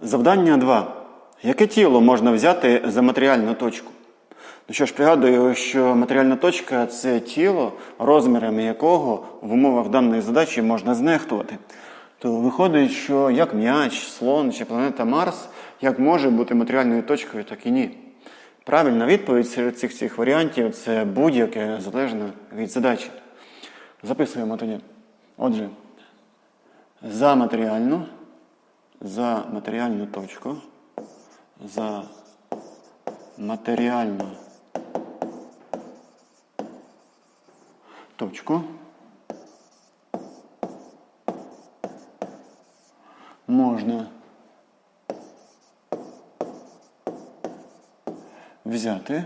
Завдання 2. Яке тіло можна взяти за матеріальну точку? Ну що ж, пригадую, що матеріальна точка це тіло, розмірами якого в умовах даної задачі можна знехтувати. То виходить, що як м'яч, слон чи планета Марс, як може бути матеріальною точкою, так і ні. Правильна відповідь серед цих всіх варіантів це будь-яке залежно від задачі. Записуємо тоді. Отже, за матеріальну, за матеріальну точку, за матеріальну точку можна взяти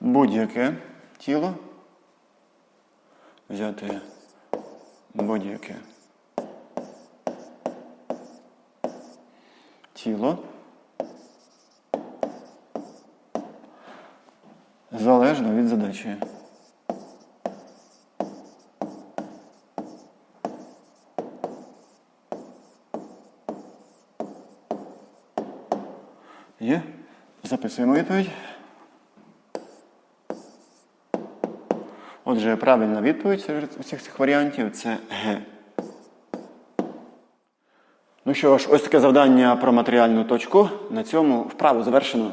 будь-яке тіло, взяти будь-яке тіло залежно від задачі. Є? Записуємо відповідь. Отже, правильна відповідь серед усіх цих варіантів це Г. Ну що ж, ось таке завдання про матеріальну точку. На цьому вправу завершено.